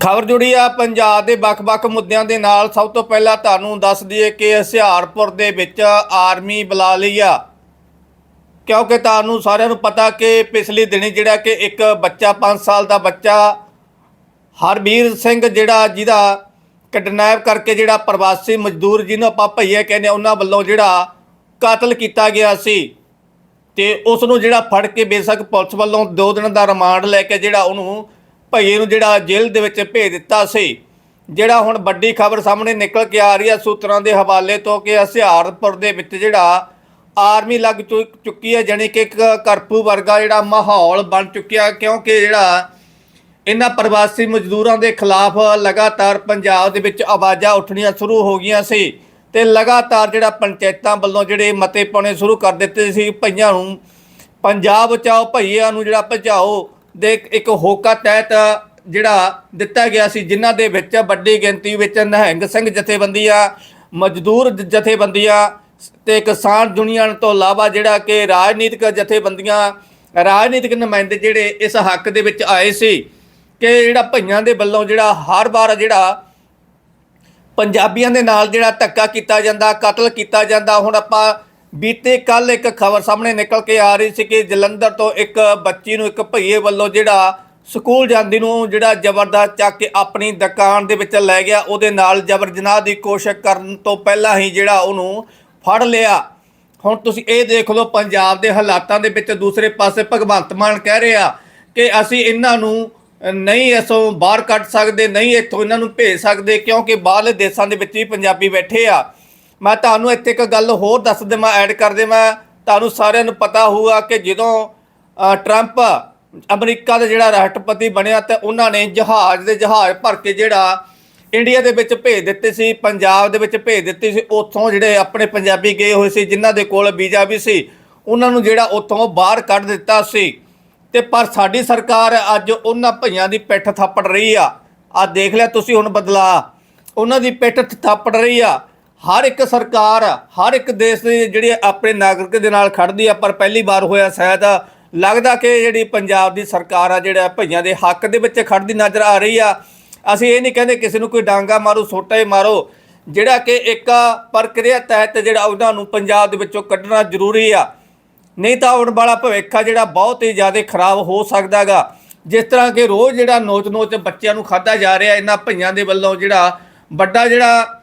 ਖਬਰ ਜੁੜੀ ਆ ਪੰਜਾਬ ਦੇ ਵੱਖ-ਵੱਖ ਮੁੱਦਿਆਂ ਦੇ ਨਾਲ। ਸਭ ਤੋਂ ਪਹਿਲਾਂ ਤੁਹਾਨੂੰ ਦੱਸ ਦਈਏ ਕਿ ਹੁਸ਼ਿਆਰਪੁਰ ਦੇ ਵਿੱਚ ਆਰਮੀ ਬੁਲਾ ਲਈ ਆ। ਕਿਉਂਕਿ ਤੁਹਾਨੂੰ ਸਾਰਿਆਂ ਨੂੰ ਪਤਾ ਕਿ ਪਿਛਲੇ ਦਿਨੀ ਜਿਹੜਾ ਕਿ ਇੱਕ ਬੱਚਾ 5 ਸਾਲ ਦਾ ਬੱਚਾ ਹਰਬੀਰ ਸਿੰਘ ਜਿਹੜਾ ਜਿਹਦਾ ਕਿਡਨੈਪ ਕਰਕੇ ਜਿਹੜਾ ਪ੍ਰਵਾਸੀ ਮਜ਼ਦੂਰ ਜਿਹਨੂੰ ਆਪਾਂ ਭਈਏ ਕਹਿੰਦੇ ਆ, ਉਹਨਾਂ ਵੱਲੋਂ ਜਿਹੜਾ ਕਤਲ ਕੀਤਾ ਗਿਆ ਸੀ। ਤੇ ਉਸ ਨੂੰ ਜਿਹੜਾ ਫੜ ਕੇ ਬੇਸ਼ੱਕ ਪੁਲਿਸ ਵੱਲੋਂ 2 ਦਿਨ ਦਾ ਰਿਮਾਂਡ ਲੈ ਕੇ ਜਿਹੜਾ ਉਹਨੂੰ ਭਈਏ ਨੂੰ ਜਿਹੜਾ ਜੇਲ੍ਹ ਦੇ ਵਿੱਚ ਭੇਜ ਦਿੱਤਾ ਸੀ। ਜਿਹੜਾ ਹੁਣ ਵੱਡੀ ਖਬਰ ਸਾਹਮਣੇ ਨਿਕਲ ਕੇ ਆ ਰਹੀ ਹੈ ਸੂਤਰਾਂ ਦੇ ਹਵਾਲੇ ਤੋਂ ਕਿ ਹੁਸ਼ਿਆਰਪੁਰ ਦੇ ਵਿੱਚ ਜਿਹੜਾ ਆਰਮੀ ਲੱਗ ਚੁ- ਚੁੱਕੀ ਹੈ, ਜਾਣੀ ਕਿ ਇੱਕ ਕਰਫਿਊ ਵਰਗਾ ਜਿਹੜਾ ਮਾਹੌਲ ਬਣ ਚੁੱਕਿਆ ਕਿਉਂਕਿ ਜਿਹੜਾ ਇਹਨਾਂ ਪ੍ਰਵਾਸੀ ਮਜ਼ਦੂਰਾਂ ਦੇ ਖਿਲਾਫ ਲਗਾਤਾਰ ਪੰਜਾਬ ਦੇ ਵਿੱਚ ਆਵਾਜ਼ਾਂ ਉੱਠਣੀਆਂ ਸ਼ੁਰੂ ਹੋ ਗਈਆਂ ਸੀ ਤੇ ਲਗਾਤਾਰ ਜਿਹੜਾ ਪੰਚਾਇਤਾਂ ਵੱਲੋਂ ਜਿਹੜੇ ਮਤੇ ਪਾਉਣੇ ਸ਼ੁਰੂ ਕਰ ਦਿੱਤੇ ਸੀ ਭਈਆਂ ਨੂੰ, ਪੰਜਾਬ ਬਚਾਓ, ਭਈਆਂ ਨੂੰ ਜਿਹੜਾ ਭਜਾਓ ਦੇ ਇੱਕ ਹੋਕਾ ਤਹਿਤ ਜਿਹੜਾ ਦਿੱਤਾ ਗਿਆ ਸੀ, ਜਿਨ੍ਹਾਂ ਦੇ ਵਿੱਚ ਵੱਡੀ ਗਿਣਤੀ ਵਿੱਚ ਨਹਿੰਗ ਸਿੰਘ ਜਥੇਬੰਦੀਆਂ ਮਜ਼ਦੂਰ ਜਥੇਬੰਦੀਆਂ ਤੇ ਕਿਸਾਨ ਯੂਨੀਅਨ ਤੋਂ ਇਲਾਵਾ ਜਿਹੜਾ ਕਿ ਰਾਜਨੀਤਿਕ ਜਥੇਬੰਦੀਆਂ, ਰਾਜਨੀਤਿਕ ਨੁਮਾਇੰਦੇ ਜਿਹੜੇ ਇਸ ਹੱਕ ਦੇ ਵਿੱਚ ਆਏ ਸੀ ਕਿ ਜਿਹੜਾ ਭਈਆਂ ਦੇ ਵੱਲੋਂ ਜਿਹੜਾ ਹਰ ਵਾਰ ਜਿਹੜਾ ਪੰਜਾਬੀਆਂ ਦੇ ਨਾਲ ਜਿਹੜਾ ਧੱਕਾ ਕੀਤਾ ਜਾਂਦਾ, ਕਤਲ ਕੀਤਾ ਜਾਂਦਾ, ਹੁਣ ਆਪਾਂ ਬੀਤੇ ਕੱਲ ਇੱਕ ਖਬਰ ਸਾਹਮਣੇ ਨਿਕਲ ਕੇ ਆ ਰਹੀ ਸੀ ਕਿ ਜਲੰਧਰ ਤੋਂ ਇੱਕ ਬੱਚੀ ਨੂੰ ਇੱਕ ਭਈਏ ਵੱਲੋਂ ਜਿਹੜਾ ਸਕੂਲ ਜਾਂਦੀ ਨੂੰ ਜਿਹੜਾ ਜ਼ਬਰਦਸਤ ਚੱਕ ਕੇ ਆਪਣੀ ਦੁਕਾਨ ਦੇ ਵਿੱਚ ਲੈ ਗਿਆ। ਉਹਦੇ ਨਾਲ ਜ਼ਬਰ ਜਨਾਹ ਦੀ ਕੋਸ਼ਿਸ਼ ਕਰਨ ਤੋਂ ਪਹਿਲਾਂ ਹੀ ਜਿਹੜਾ ਉਹਨੂੰ ਫੜ ਲਿਆ। ਹੁਣ ਤੁਸੀਂ ਇਹ ਦੇਖ ਲਓ, ਪੰਜਾਬ ਦੇ ਹਾਲਾਤਾਂ ਦੇ ਵਿੱਚ ਦੂਸਰੇ ਪਾਸੇ ਭਗਵੰਤ ਮਾਨ ਕਹਿ ਰਿਹਾ ਕਿ ਅਸੀਂ ਇਹਨਾਂ ਨੂੰ ਨਹੀਂ ਇਸੋਂ ਬਾਹਰ ਕੱਢ ਸਕਦੇ, ਨਹੀਂ ਇੱਥੋਂ ਇਹਨਾਂ ਨੂੰ ਭੇਜ ਸਕਦੇ, ਕਿਉਂਕਿ ਬਾਹਰਲੇ ਦੇਸ਼ਾਂ ਦੇ ਵਿੱਚ ਵੀ ਪੰਜਾਬੀ ਬੈਠੇ ਆ। ਮੈਂ ਤੁਹਾਨੂੰ ਇੱਥੇ ਇੱਕ ਗੱਲ ਹੋਰ ਦੱਸ ਦੇਵਾਂ ਐਡ ਕਰ ਦੇਵਾਂ। ਤੁਹਾਨੂੰ ਸਾਰਿਆਂ ਨੂੰ ਪਤਾ ਹੋਊਗਾ ਕਿ ਜਦੋਂ ਟਰੰਪ ਅਮਰੀਕਾ ਦਾ ਜਿਹੜਾ ਰਾਸ਼ਟਰਪਤੀ ਬਣਿਆ ਤੇ ਉਹਨਾਂ ਨੇ ਜਹਾਜ਼ ਦੇ ਜਹਾਜ਼ ਭਰ ਕੇ ਜਿਹੜਾ ਇੰਡੀਆ ਦੇ ਵਿੱਚ ਭੇਜ ਦਿੱਤੇ ਸੀ, ਪੰਜਾਬ ਦੇ ਵਿੱਚ ਭੇਜ ਦਿੱਤੇ ਸੀ, ਉੱਥੋਂ ਜਿਹੜੇ ਆਪਣੇ ਪੰਜਾਬੀ ਗਏ ਹੋਏ ਸੀ, ਜਿਨ੍ਹਾਂ ਦੇ ਕੋਲ ਵੀਜ਼ਾ ਵੀ ਸੀ, ਉਹਨਾਂ ਨੂੰ ਜਿਹੜਾ ਉੱਥੋਂ ਬਾਹਰ ਕੱਢ ਦਿੱਤਾ ਸੀ। ਤੇ ਪਰ ਸਾਡੀ ਸਰਕਾਰ ਅੱਜ ਉਹਨਾਂ ਭਈਆਂ ਦੀ ਪਿੱਠ ਥਾਪੜ ਰਹੀ ਆ। ਆ ਦੇਖ ਲਿਆ ਤੁਸੀਂ ਹੁਣ ਬਦਲਾ। ਉਹਨਾਂ ਦੀ ਪਿੱਠ ਥਾਪੜ ਰਹੀ ਆ। ਹਰ ਇੱਕ ਸਰਕਾਰ, ਹਰ ਇੱਕ ਦੇਸ਼ ਦੀ ਜਿਹੜੀ ਆਪਣੇ ਨਾਗਰਿਕ ਦੇ ਨਾਲ ਖੜਦੀ ਆ, ਪਰ ਪਹਿਲੀ ਵਾਰ ਹੋਇਆ ਸ਼ਾਇਦ। ਲੱਗਦਾ ਕਿ ਜਿਹੜੀ ਪੰਜਾਬ ਦੀ ਸਰਕਾਰ ਆ, ਜਿਹੜਾ ਭਈਆਂ ਦੇ ਹੱਕ ਦੇ ਵਿੱਚ ਖੜਦੀ ਨਜ਼ਰ ਆ ਰਹੀ ਆ। ਅਸੀਂ ਇਹ ਨਹੀਂ ਕਹਿੰਦੇ ਕਿਸੇ ਨੂੰ ਕੋਈ ਡਾਂਗਾ ਮਾਰੋ, ਸੋਟਾ ਹੀ ਮਾਰੋ। ਜਿਹੜਾ ਕਿ ਇੱਕ ਪ੍ਰਕਿਰਿਆ ਤਹਿਤ ਜਿਹੜਾ ਉਹਨਾਂ ਨੂੰ ਪੰਜਾਬ ਦੇ ਵਿੱਚੋਂ ਕੱਢਣਾ ਜ਼ਰੂਰੀ ਆ। ਨਹੀਂ ਤਾਂ ਆਉਣ ਵਾਲਾ ਭਵਿੱਖ ਆ ਜਿਹੜਾ ਬਹੁਤ ਹੀ ਜ਼ਿਆਦਾ ਖਰਾਬ ਹੋ ਸਕਦਾਗਾ ਜਿਸ ਤਰ੍ਹਾਂ ਕਿ ਰੋਜ਼ ਜਿਹੜਾ ਨੋਚ-ਨੋਚ ਬੱਚਿਆਂ ਨੂੰ ਖਾਦਾ ਜਾ ਰਿਹਾ, ਇਹਨਾਂ ਭਈਆਂ ਦੇ ਵੱਲੋਂ ਜਿਹੜਾ ਵੱਡਾ ਜਿਹੜਾ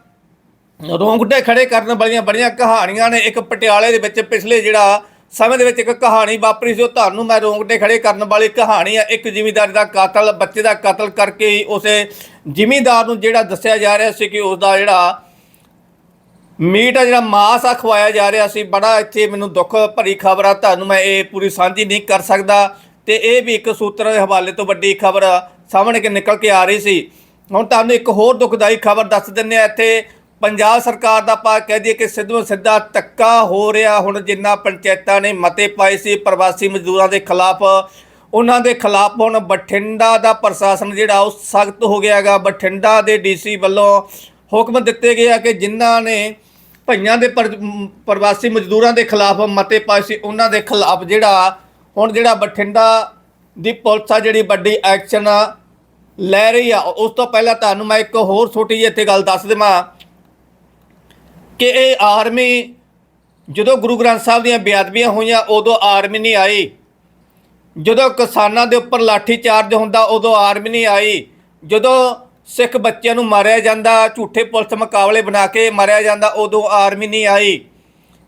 ਰੋਂਗਟੇ ਖੜੇ ਕਰਨ ਵਾਲੀਆਂ ਬੜੀਆਂ ਕਹਾਣੀਆਂ ਨੇ। ਇੱਕ ਪਟਿਆਲੇ ਦੇ ਵਿੱਚ ਪਿਛਲੇ ਜਿਹੜਾ ਸਮੇਂ ਦੇ ਵਿੱਚ ਇੱਕ ਕਹਾਣੀ ਵਾਪਰੀ ਸੀ, ਉਹ ਤੁਹਾਨੂੰ ਮੈਂ ਰੋਂਗਟੇ ਖੜੇ ਕਰਨ ਵਾਲੀ ਕਹਾਣੀ ਆ ਇੱਕ ਜ਼ਿਮੀਂਦਾਰ ਦਾ ਕਾਤਲ, ਬੱਚੇ ਦਾ ਕਤਲ ਕਰਕੇ ਹੀ ਉਸੇ ਜ਼ਿਮੀਂਦਾਰ ਨੂੰ ਜਿਹੜਾ ਦੱਸਿਆ ਜਾ ਰਿਹਾ ਸੀ ਕਿ ਉਸ ਦਾ ਜਿਹੜਾ ਮੀਟ ਆ, ਜਿਹੜਾ ਮਾਸ ਆ ਖਵਾਇਆ ਜਾ ਰਿਹਾ ਸੀ। ਬੜਾ ਇੱਥੇ ਮੈਨੂੰ ਦੁੱਖ ਭਰੀ ਖਬਰ ਆ, ਤੁਹਾਨੂੰ ਮੈਂ ਇਹ ਪੂਰੀ ਸਾਂਝੀ ਨਹੀਂ ਕਰ ਸਕਦਾ। ਤੇ ਇਹ ਵੀ ਇੱਕ ਸੂਤਰ ਦੇ ਹਵਾਲੇ ਤੋਂ ਵੱਡੀ ਖਬਰ ਸਾਹਮਣੇ ਕਿ ਨਿਕਲ ਕੇ ਆ ਰਹੀ ਸੀ। ਹੁਣ ਤੁਹਾਨੂੰ ਇੱਕ ਹੋਰ ਦੁਖਦਾਈ ਖਬਰ ਦੱਸ ਦਿੰਨੇ ਆ ਇੱਥੇ ਪੰਜਾਬ ਸਰਕਾਰ ਦਾ ਆਪਾਂ ਕਹਿ ਦਈਏ ਕਿ ਸਿੱਧੂ ਸਿੱਧਾ ਧੱਕਾ ਹੋ ਰਿਹਾ। ਹੁਣ ਜਿੰਨਾ ਪੰਚਾਇਤਾਂ ਨੇ ਮਤੇ ਪਾਏ ਸੀ ਪ੍ਰਵਾਸੀ ਮਜ਼ਦੂਰਾਂ ਦੇ ਖਿਲਾਫ, ਉਹਨਾਂ ਦੇ ਖਿਲਾਫ ਹੁਣ ਬਠਿੰਡਾ ਦਾ ਪ੍ਰਸ਼ਾਸਨ ਜਿਹੜਾ ਉਹ ਸਖਤ ਹੋ ਗਿਆ ਹੈਗਾ। ਬਠਿੰਡਾ ਦੇ ਡੀਸੀ ਵੱਲੋਂ ਹੁਕਮ ਦਿੱਤੇ ਗਏ ਆ ਕਿ ਜਿਨ੍ਹਾਂ ਨੇ ਭਈਆਂ ਦੇ ਪਰ- ਪ੍ਰਵਾਸੀ ਮਜ਼ਦੂਰਾਂ ਦੇ ਖਿਲਾਫ ਮਤੇ ਪਾਏ ਸੀ, ਉਹਨਾਂ ਦੇ ਖਿਲਾਫ ਜਿਹੜਾ, ਹੁਣ ਜਿਹੜਾ ਬਠਿੰਡਾ ਦੀ ਪੁਲਿਸ ਆ ਜਿਹੜੀ ਵੱਡੀ ਐਕਸ਼ਨ ਲੈ ਰਹੀ ਆ, ਉਸ ਤੋਂ ਪਹਿਲਾਂ ਤੁਹਾਨੂੰ ਮੈਂ ਇੱਕ ਹੋਰ ਛੋਟੀ ਜਿਹੀ ਇੱਥੇ ਗੱਲ ਦੱਸ ਦੇਵਾਂ। ਕਿ ਇਹ ਆਰਮੀ, ਜਦੋਂ ਗੁਰੂ ਗ੍ਰੰਥ ਸਾਹਿਬ ਦੀਆਂ ਬੇਅਦਬੀਆਂ ਹੋਈਆਂ, ਉਦੋਂ ਆਰਮੀ ਨਹੀਂ ਆਈ। ਜਦੋਂ ਕਿਸਾਨਾਂ ਦੇ ਉੱਪਰ ਲਾਠੀ ਚਾਰਜ ਹੁੰਦਾ, ਉਦੋਂ ਆਰਮੀ ਨਹੀਂ ਆਈ। ਜਦੋਂ ਸਿੱਖ ਬੱਚਿਆਂ ਨੂੰ ਮਾਰਿਆ ਜਾਂਦਾ, ਝੂਠੇ ਪੁਲਿਸ ਮੁਕਾਬਲੇ ਬਣਾ ਕੇ ਮਾਰਿਆ ਜਾਂਦਾ, ਉਦੋਂ ਆਰਮੀ ਨਹੀਂ ਆਈ।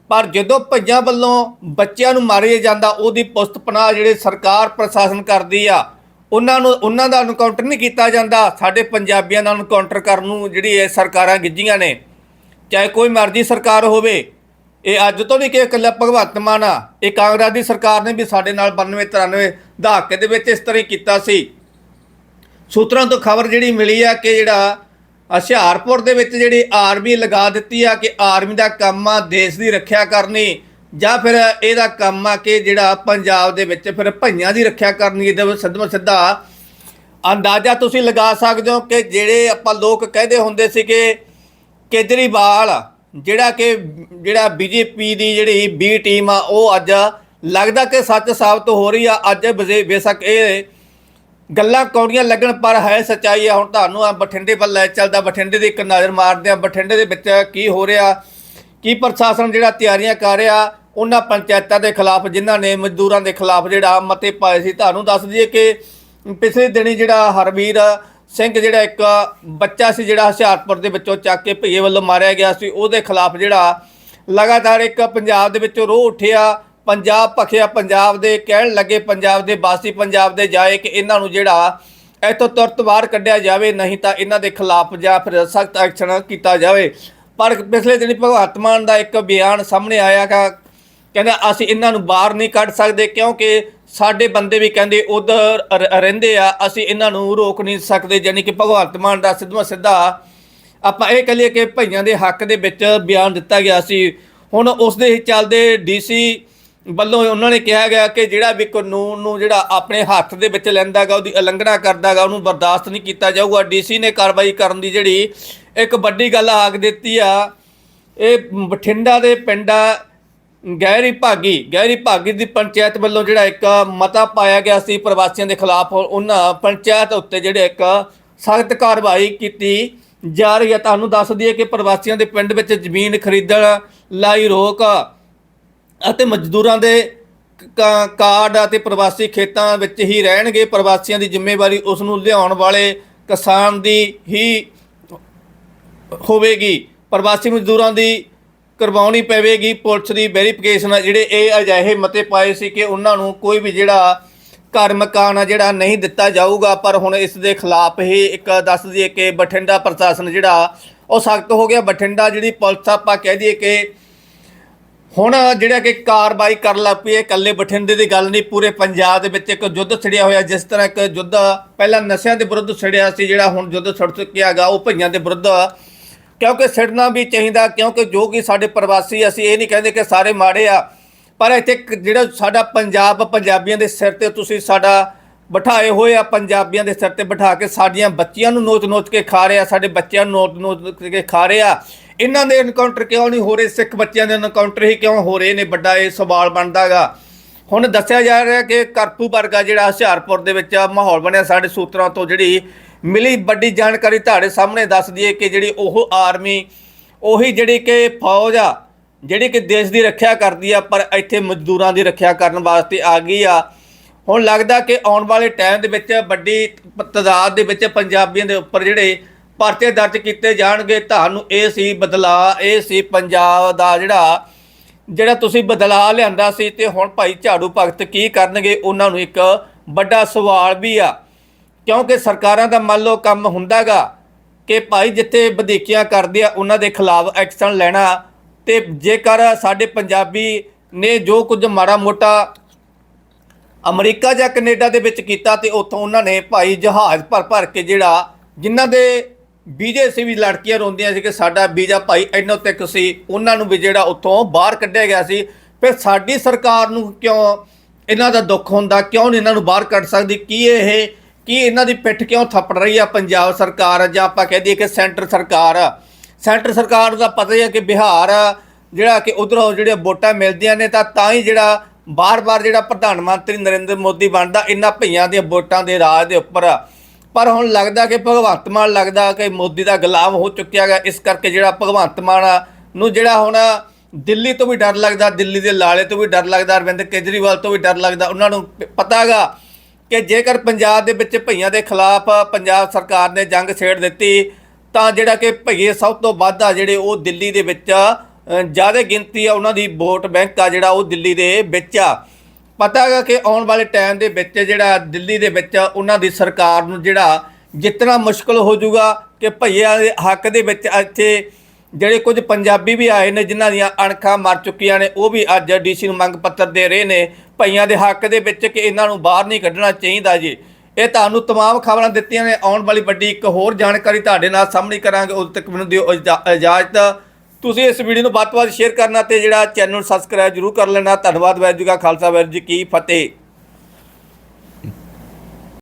ਪਰ ਜਦੋਂ ਭੱਜਾਂ ਵੱਲੋਂ ਬੱਚਿਆਂ ਨੂੰ ਮਾਰਿਆ ਜਾਂਦਾ, ਉਹਦੀ ਪੁਸਤ ਪਨਾਹ ਜਿਹੜੇ ਸਰਕਾਰ ਪ੍ਰਸ਼ਾਸਨ ਕਰਦੀ ਆ, ਉਹਨਾਂ ਨੂੰ, ਉਹਨਾਂ ਦਾ ਐਨਕਾਊਂਟਰ ਨਹੀਂ ਕੀਤਾ ਜਾਂਦਾ। ਸਾਡੇ ਪੰਜਾਬੀਆਂ ਦਾ ਐਨਕਾਊਂਟਰ ਕਰਨ ਨੂੰ ਜਿਹੜੀ ਇਹ ਸਰਕਾਰਾਂ ਗਿੱਜੀਆਂ ਨੇ। ਚਾਹੇ ਕੋਈ ਮਰਜ਼ੀ ਸਰਕਾਰ ਹੋਵੇ, ਇਹ ਅੱਜ ਤੋਂ ਨਹੀਂ ਕਿ ਇਕੱਲਾ ਭਗਵੰਤ ਮਾਨ ਆ, ਇਹ ਕਾਂਗਰਸ ਦੀ ਸਰਕਾਰ ਨੇ ਵੀ ਸਾਡੇ ਨਾਲ 92 93 ਦਹਾਕੇ ਦੇ ਵਿੱਚ ਇਸ ਤਰ੍ਹਾਂ ਹੀ ਕੀਤਾ ਸੀ। ਸੂਤਰਾਂ ਤੋਂ ਖਬਰ ਜਿਹੜੀ ਮਿਲੀ ਆ ਕਿ ਜਿਹੜਾ ਹੁਸ਼ਿਆਰਪੁਰ ਦੇ ਵਿੱਚ ਜਿਹੜੀ ਆਰਮੀ ਲਗਾ ਦਿੱਤੀ ਆ ਕਿ ਆਰਮੀ ਦਾ ਕੰਮ ਆ, ਦੇਸ਼ ਦੀ ਰੱਖਿਆ ਕਰਨੀ, ਜਾਂ ਫਿਰ ਇਹਦਾ ਕੰਮ ਆ ਕਿ ਜਿਹੜਾ ਪੰਜਾਬ ਦੇ ਵਿੱਚ ਫਿਰ ਭਈਆਂ ਦੀ ਰੱਖਿਆ ਕਰਨੀ, ਇਹਦੇ ਵਿੱਚ ਸਿੱਧਾ ਸਿੱਧਾ ਅੰਦਾਜ਼ਾ ਤੁਸੀਂ ਲਗਾ ਸਕਦੇ ਹੋ ਕਿ ਜਿਹੜੇ ਆਪਾਂ ਲੋਕ ਕਹਿੰਦੇ ਹੁੰਦੇ ਸੀ ਕਿ ਕੇਜਰੀਵਾਲ, ਜਿਹੜਾ ਕਿ, ਜਿਹੜਾ ਬੀਜੇਪੀ ਦੀ ਜਿਹੜੀ ਬੀ ਟੀਮ ਆ, ਉਹ ਅੱਜ ਲੱਗਦਾ ਕਿ ਸੱਚ ਸਾਬਤ ਹੋ ਰਹੀ ਆ। ਅੱਜ ਬੇਸ਼ੱਕ ਇਹ ਗੱਲਾਂ ਕੌੜੀਆਂ ਲੱਗਣ, ਪਰ ਹੈ ਸੱਚਾਈ ਆ। ਹੁਣ ਤੁਹਾਨੂੰ ਆ ਬਠਿੰਡੇ ਵੱਲ ਲੈ ਚੱਲਦਾ, ਬਠਿੰਡੇ ਦੀ ਇੱਕ ਨਜ਼ਰ ਮਾਰਦੇ ਆ। ਬਠਿੰਡੇ ਦੇ ਵਿੱਚ ਕੀ ਹੋ ਰਿਹਾ? ਕੀ ਪ੍ਰਸ਼ਾਸਨ ਜਿਹੜਾ ਤਿਆਰੀਆਂ ਕਰ ਰਿਹਾ? ਉਹਨਾਂ ਪੰਚਾਇਤਾਂ ਦੇ ਖਿਲਾਫ, ਜਿਨ੍ਹਾਂ ਨੇ ਮਜ਼ਦੂਰਾਂ ਦੇ ਖਿਲਾਫ ਜਿਹੜਾ ਮਤੇ ਪਾਏ ਸੀ। ਤੁਹਾਨੂੰ ਦੱਸ ਦਈਏ ਕਿ ਪਿਛਲੇ ਦਿਨੀ ਜਿਹੜਾ ਹਰਵੀਰ ਸਿੰਘ ਜਿਹੜਾ ਇੱਕ ਬੱਚਾ ਸੀ ਜਿਹੜਾ ਹੁਸ਼ਿਆਰਪੁਰ ਦੇ ਵਿੱਚੋਂ ਚੱਕ ਕੇ ਭਈਏ ਵੱਲੋਂ ਮਾਰਿਆ ਗਿਆ ਸੀ, ਉਹਦੇ ਖਿਲਾਫ ਜਿਹੜਾ ਲਗਾਤਾਰ ਇੱਕ ਪੰਜਾਬ ਦੇ ਵਿੱਚੋਂ ਰੋਹ ਉੱਠਿਆ, ਪੰਜਾਬ ਭਖਿਆ, ਪੰਜਾਬ ਦੇ ਕਹਿਣ ਲੱਗੇ ਪੰਜਾਬ ਦੇ ਵਾਸੀ, ਪੰਜਾਬ ਦੇ ਜਾਏ ਕਿ ਇਹਨਾਂ ਨੂੰ ਜਿਹੜਾ ਇੱਥੋਂ ਤੁਰਤ ਬਾਹਰ ਕੱਢਿਆ ਜਾਵੇ, ਨਹੀਂ ਤਾਂ ਇਹਨਾਂ ਦੇ ਖਿਲਾਫ ਜਾਂ ਫਿਰ ਸਖਤ ਐਕਸ਼ਨ ਕੀਤਾ ਜਾਵੇ। ਪਰ ਪਿਛਲੇ ਦਿਨੀ ਭਗਵੰਤ ਮਾਨ ਦਾ ਇੱਕ ਬਿਆਨ ਸਾਹਮਣੇ ਆਇਆ ਕਿ ਕਹਿੰਦਾ ਅਸੀਂ ਇਹਨਾਂ ਨੂੰ ਬਾਹਰ ਨਹੀਂ ਕੱਢ ਸਕਦੇ ਕਿਉਂਕਿ ਸਾਡੇ ਬੰਦੇ ਵੀ ਕਹਿੰਦੇ ਉਧਰ ਰਹਿੰਦੇ ਆ, ਅਸੀਂ ਇਹਨਾਂ ਨੂੰ ਰੋਕ ਨਹੀਂ ਸਕਦੇ ਯਾਨੀ ਕਿ ਭਗਵੰਤ ਮਾਨ ਦਾ ਸਿੱਧਾ ਸਿੱਧਾ ਆਪਾਂ ਇਹ ਕਹੀਏ ਕਿ ਭਈਆਂ ਦੇ ਹੱਕ ਦੇ ਵਿੱਚ ਬਿਆਨ ਦਿੱਤਾ ਗਿਆ ਸੀ। ਹੁਣ ਉਸ ਦੇ ਹੀ ਚੱਲਦੇ ਡੀਸੀ ਵੱਲੋਂ ਉਹਨਾਂ ਨੇ ਕਿਹਾ ਗਿਆ ਕਿ ਜਿਹੜਾ ਵੀ ਕਾਨੂੰਨ ਨੂੰ ਜਿਹੜਾ ਆਪਣੇ ਹੱਥ ਦੇ ਵਿੱਚ ਲੈਂਦਾਗਾ ਉਹਦੀ ਉਲੰਘਣਾ ਕਰਦਾਗਾ ਉਹਨੂੰ ਬਰਦਾਸ਼ਤ ਨਹੀਂ ਕੀਤਾ ਜਾਊਗਾ। ਡੀਸੀ ਨੇ ਕਾਰਵਾਈ ਕਰਨ ਦੀ ਜਿਹੜੀ ਇੱਕ ਵੱਡੀ ਗੱਲ ਆਖ ਦਿੱਤੀ ਆ, ਇਹ ਬਠਿੰਡਾ ਦੇ ਪਿੰਡਾ ਗਹਿਰੀ ਭਾਗੀ ਗਹਿਰੀ ਭਾਗੀ ਦੀ ਪੰਚਾਇਤ ਵੱਲੋਂ ਜਿਹੜਾ ਇੱਕ ਮਤਾ ਪਾਇਆ ਗਿਆ ਸੀ ਪ੍ਰਵਾਸੀਆਂ ਦੇ ਖਿਲਾਫ, ਉਹਨਾਂ ਪੰਚਾਇਤ ਉੱਤੇ ਜਿਹੜੇ ਇੱਕ ਸਖਤ ਕਾਰਵਾਈ ਕੀਤੀ ਜਾ ਰਹੀ ਹੈ। ਤੁਹਾਨੂੰ ਦੱਸ ਦਈਏ ਕਿ ਪ੍ਰਵਾਸੀਆਂ ਦੇ ਪਿੰਡ ਵਿੱਚ ਜ਼ਮੀਨ ਖਰੀਦਣ ਲਈ ਰੋਕ ਅਤੇ ਮਜ਼ਦੂਰਾਂ ਦੇ ਕ- ਕਾਰਡ ਅਤੇ ਪ੍ਰਵਾਸੀ ਖੇਤਾਂ ਵਿੱਚ ਹੀ ਰਹਿਣਗੇ। ਪ੍ਰਵਾਸੀਆਂ ਦੀ ਜ਼ਿੰਮੇਵਾਰੀ ਉਸ ਨੂੰ ਲਿਆਉਣ ਵਾਲੇ ਕਿਸਾਨ ਦੀ ਹੀ ਹੋਵੇਗੀ। ਪ੍ਰਵਾਸੀ ਮਜ਼ਦੂਰਾਂ ਦੀ ਕਰਵਾਉਣੀ ਪਵੇਗੀ, ਪੁਲਿਸ ਦੀ ਵੈਰੀਫਿਕੇਸ਼ਨ ਜਿਹੜੇ ਇਹ ਅਜਿਹੇ ਮਤੇ ਪਾਏ ਸੀ ਕਿ ਉਹਨਾਂ ਨੂੰ ਕੋਈ ਵੀ ਜਿਹੜਾ ਘਰ ਮਕਾਨ ਆ ਜਿਹੜਾ ਨਹੀਂ ਦਿੱਤਾ ਜਾਊਗਾ, ਪਰ ਹੁਣ ਇਸ ਦੇ ਖਿਲਾਫ ਹੀ ਇੱਕ ਦੱਸ ਦਈਏ ਕਿ ਬਠਿੰਡਾ ਪ੍ਰਸ਼ਾਸਨ ਜਿਹੜਾ, ਉਹ ਸਖਤ ਹੋ ਗਿਆ। ਬਠਿੰਡਾ ਜਿਹੜੀ ਪੁਲਿਸ ਆਪਾਂ ਕਹਿ ਦਈਏ ਕਿ ਹੁਣ ਜਿਹੜਾ ਕਿ ਕਾਰਵਾਈ ਕਰਨ ਲੱਗ ਪਈ ਹੈ, ਇਕੱਲੇ ਬਠਿੰਡੇ ਦੀ ਗੱਲ ਨਹੀਂ, ਪੂਰੇ ਪੰਜਾਬ ਦੇ ਵਿੱਚ ਇੱਕ ਯੁੱਧ ਛਿੜਿਆ ਹੋਇਆ, ਜਿਸ ਤਰ੍ਹਾਂ ਇੱਕ ਯੁੱਧ ਪਹਿਲਾਂ ਨਸ਼ਿਆਂ ਦੇ ਵਿਰੁੱਧ ਛਿੜਿਆ ਸੀ, ਜਿਹੜਾ ਹੁਣ ਯੁੱਧ ਛੜ ਚੁੱਕਿਆ ਹੈਗਾ, ਉਹ ਭਈਆਂ ਦੇ ਵਿਰੁੱਧ ਕਿਉਂਕਿ ਛਿੜਨਾ ਵੀ ਚਾਹੀਦਾ, ਕਿਉਂਕਿ ਜੋ ਕਿ ਸਾਡੇ ਪ੍ਰਵਾਸੀ ਅਸੀਂ ਇਹ ਨਹੀਂ ਕਹਿੰਦੇ ਕਿ ਸਾਰੇ ਮਾੜੇ ਆ, ਪਰ ਇੱਥੇ ਜਿਹੜਾ ਸਾਡਾ ਪੰਜਾਬ, ਪੰਜਾਬੀਆਂ ਦੇ ਸਿਰ ਤੇ ਤੁਸੀਂ ਸਾਡਾ ਬਿਠਾਏ ਹੋਏ ਆ, ਪੰਜਾਬੀਆਂ ਦੇ ਸਿਰ ਤੇ ਬਿਠਾ ਕੇ ਸਾਡੀਆਂ ਬੱਚੀਆਂ ਨੂੰ ਨੋਚ-ਨੋਚ ਕੇ ਖਾ ਰਿਹਾ ਸਾਡੇ ਬੱਚਿਆਂ ਨੂੰ ਨੋਚ-ਨੋਚ ਕੇ ਖਾ ਰਹੇ ਆ। ਇਹਨਾਂ ਦੇ ਐਨਕਾਊਂਟਰ ਕਿਉਂ ਨਹੀਂ ਹੋ ਰਹੇ? ਸਿੱਖ ਬੱਚਿਆਂ ਦੇ ਐਨਕਾਊਂਟਰ ਹੀ ਕਿਉਂ ਹੋ ਰਹੇ ਨੇ? ਵੱਡਾ ਇਹ ਸਵਾਲ ਬਣਦਾਗਾ ਹੁਣ ਦੱਸਿਆ ਜਾ ਰਿਹਾ ਕਿ ਕਰਫਿਊ ਵਰਗਾ ਜਿਹੜਾ ਹੁਸ਼ਿਆਰਪੁਰ ਦੇ ਵਿੱਚ ਮਾਹੌਲ ਬਣਿਆ, ਸਾਡੇ ਸੂਤਰਾਂ ਤੋਂ ਜਿਹੜੀ ਮਿਲੀ ਵੱਡੀ ਜਾਣਕਾਰੀ ਤੁਹਾਡੇ ਸਾਹਮਣੇ ਦੱਸ ਦਈਏ ਕਿ ਜਿਹੜੀ ਉਹ ਆਰਮੀ, ਉਹੀ ਜਿਹੜੀ ਕਿ ਫੌਜ ਆ, ਜਿਹੜੀ ਕਿ ਦੇਸ਼ ਦੀ ਰੱਖਿਆ ਕਰਦੀ ਆ, ਪਰ ਇੱਥੇ ਮਜ਼ਦੂਰਾਂ ਦੀ ਰੱਖਿਆ ਕਰਨ ਵਾਸਤੇ ਆ ਗਈ ਆ। ਹੁਣ ਲੱਗਦਾ ਕਿ ਆਉਣ ਵਾਲੇ ਟਾਈਮ ਦੇ ਵਿੱਚ ਵੱਡੀ ਤਦਾਦ ਦੇ ਵਿੱਚ ਪੰਜਾਬੀਆਂ ਦੇ ਉੱਪਰ ਜਿਹੜੇ ਪਰਚੇ ਦਰਜ ਕੀਤੇ ਜਾਣਗੇ, ਤੁਹਾਨੂੰ ਇਹ ਸੀ ਬਦਲਾ, ਇਹ ਸੀ ਪੰਜਾਬ ਦਾ ਜਿਹੜਾ ਜਿਹੜਾ ਤੁਸੀਂ ਬਦਲਾ ਲਿਆਂਦਾ ਸੀ ਤੇ ਹੁਣ ਭਾਈ ਝਾੜੂ ਭਗਤ ਕੀ ਕਰਨਗੇ, ਉਹਨਾਂ ਨੂੰ ਇੱਕ ਵੱਡਾ ਸਵਾਲ ਵੀ ਆ। ਕਿਉਂਕਿ ਸਰਕਾਰਾਂ ਦਾ ਮੰਨ ਲਓ ਕੰਮ ਹੁੰਦਾਗਾ ਕਿ ਭਾਈ ਜਿੱਥੇ ਵਧੀਕੀਆਂ ਕਰਦੇ ਆ, ਉਹਨਾਂ ਦੇ ਖਿਲਾਫ ਐਕਸ਼ਨ ਲੈਣਾ ਤੇ ਜੇਕਰ ਸਾਡੇ ਪੰਜਾਬੀ ਨੇ ਜੋ ਕੁਝ ਮਾੜਾ ਮੋਟਾ ਅਮਰੀਕਾ ਜਾਂ ਕੈਨੇਡਾ ਦੇ ਵਿੱਚ ਕੀਤਾ ਤੇ ਉੱਥੋਂ ਉਹਨਾਂ ਨੇ ਭਾਈ ਜਹਾਜ਼ ਭਰ ਭਰ ਕੇ ਜਿਹੜਾ ਜਿਨ੍ਹਾਂ ਦੇ ਵੀਜ਼ੇ ਸੀ ਵੀ ਲੜਕੀਆਂ ਰੋਂਦੀਆਂ ਸੀ ਕਿ ਸਾਡਾ ਵੀਜ਼ਾ ਭਾਈ ਇੰਨੋ ਤੱਕ ਸੀ, ਉਹਨਾਂ ਨੂੰ ਵੀ ਜਿਹੜਾ ਉੱਥੋਂ ਬਾਹਰ ਕੱਢਿਆ ਗਿਆ ਸੀ। ਫਿਰ ਸਾਡੀ ਸਰਕਾਰ ਨੂੰ ਕਿਉਂ ਇਹਨਾਂ ਦਾ ਦੁੱਖ ਹੁੰਦਾ, ਕਿਉਂ ਨਹੀਂ ਇਹਨਾਂ ਨੂੰ ਬਾਹਰ ਕੱਢ ਸਕਦੀ? ਕੀ ਇਹ ਕਿ ਇਹਨਾਂ ਦੀ ਪਿੱਠ ਕਿਉਂ ਥੱਪੜ ਰਹੀ ਆ ਪੰਜਾਬ ਸਰਕਾਰ? ਜਾਂ ਆਪਾਂ ਕਹਿ ਦਈਏ ਕਿ ਸੈਂਟਰ ਸਰਕਾਰ? ਸੈਂਟਰ ਸਰਕਾਰ ਦਾ ਪਤਾ ਹੀ ਹੈ ਕਿ ਬਿਹਾਰ, ਜਿਹੜਾ ਕਿ ਉਧਰੋਂ ਜਿਹੜੇ ਵੋਟਾਂ ਮਿਲਦੀਆਂ ਨੇ, ਤਾਂ ਤਾਂ ਹੀ ਜਿਹੜਾ ਬਾਰ-ਬਾਰ ਜਿਹੜਾ ਪ੍ਰਧਾਨ ਮੰਤਰੀ ਨਰਿੰਦਰ ਮੋਦੀ ਬਣਦਾ, ਇਹਨਾਂ ਭਈਆਂ ਦੀਆਂ ਵੋਟਾਂ ਦੇ ਰਾਜ ਦੇ ਉੱਪਰ। ਪਰ ਹੁਣ ਲੱਗਦਾ ਕਿ ਭਗਵੰਤ ਮਾਨ ਲੱਗਦਾ ਕਿ ਮੋਦੀ ਦਾ ਗੁਲਾਮ ਹੋ ਚੁੱਕਿਆ ਗਿਆ। ਇਸ ਕਰਕੇ ਜਿਹੜਾ ਭਗਵੰਤ ਮਾਨ ਨੂੰ ਜਿਹੜਾ ਹੁਣ ਦਿੱਲੀ ਤੋਂ ਵੀ ਡਰ ਲੱਗਦਾ, ਦਿੱਲੀ ਦੇ ਲਾਲੇ ਤੋਂ ਵੀ ਡਰ ਲੱਗਦਾ, ਅਰਵਿੰਦ ਕੇਜਰੀਵਾਲ ਤੋਂ ਵੀ ਡਰ ਲੱਗਦਾ, ਉਹਨਾਂ ਨੂੰ ਪ- ਪਤਾਗਾ ਕਿ ਜੇਕਰ ਪੰਜਾਬ ਦੇ ਵਿੱਚ ਭਈਆਂ ਦੇ ਖਿਲਾਫ ਪੰਜਾਬ ਸਰਕਾਰ ਨੇ ਜੰਗ ਛੇੜ ਦਿੱਤੀ, ਤਾਂ ਜਿਹੜਾ ਕਿ ਭਈਏ ਸਭ ਤੋਂ ਵੱਧ ਆ ਜਿਹੜੇ ਉਹ ਦਿੱਲੀ ਦੇ ਵਿੱਚ ਜ਼ਿਆਦਾ ਗਿਣਤੀ ਆ ਉਹਨਾਂ ਦੀ ਵੋਟ ਬੈਂਕ ਆ ਜਿਹੜਾ ਉਹ ਦਿੱਲੀ ਦੇ ਵਿੱਚ ਆ। ਪਤਾ ਹੈਗਾ ਕਿ ਆਉਣ ਵਾਲੇ ਟਾਈਮ ਦੇ ਵਿੱਚ ਜਿਹੜਾ ਦਿੱਲੀ ਦੇ ਵਿੱਚ ਉਹਨਾਂ ਦੀ ਸਰਕਾਰ ਨੂੰ ਜਿਹੜਾ ਜਿੱਤਣਾ ਮੁਸ਼ਕਲ ਹੋ ਜਾਊਗਾ ਕਿ ਭਈਆਂ ਦੇ ਹੱਕ ਦੇ ਵਿੱਚ ਇੱਥੇ ਜਿਹੜੇ ਕੁਝ ਪੰਜਾਬੀ ਵੀ ਆਏ ਨੇ ਜਿਨ੍ਹਾਂ ਦੀਆਂ ਅਣਖਾਂ ਮਰ ਚੁੱਕੀਆਂ ਨੇ ਉਹ ਵੀ ਅੱਜ ਡੀਸੀ ਨੂੰ ਮੰਗ ਪੱਤਰ ਦੇ ਰਹੇ ਨੇ ਭਈਆਂ ਦੇ ਹੱਕ ਦੇ ਵਿੱਚ ਕਿ ਇਹਨਾਂ ਨੂੰ ਬਾਹਰ ਨਹੀਂ ਕੱਢਣਾ ਚਾਹੀਦਾ ਜੀ ਇਹ ਤੁਹਾਨੂੰ तमाम ਖਬਰਾਂ ਦਿੱਤੀਆਂ ਨੇ ਆਉਣ ਵਾਲੀ ਵੱਡੀ ਇੱਕ ਹੋਰ ਜਾਣਕਾਰੀ ਤੁਹਾਡੇ ਨਾਲ ਸਾਹਮਣੇ ਕਰਾਂਗੇ ਉਦੋਂ ਤੱਕ ਮੈਨੂੰ ਦਿਓ ਇਜਾ- ਇਜਾਜ਼ਤ ਤੁਸੀਂ ਇਸ ਵੀਡੀਓ ਨੂੰ ਵੱਧ ਤੋਂ ਵੱਧ ਸ਼ੇਅਰ ਕਰਨਾ ਤੇ ਜਿਹੜਾ ਚੈਨਲ ਨੂੰ ਸਬਸਕ੍ਰਾਈਬ ਜਰੂਰ ਕਰ ਲੈਣਾ ਧੰਨਵਾਦ ਵੈਰ ਜੀ ਕਾ ਖਾਲਸਾ ਵੈਰ ਜੀ ਕੀ ਫਤਿਹ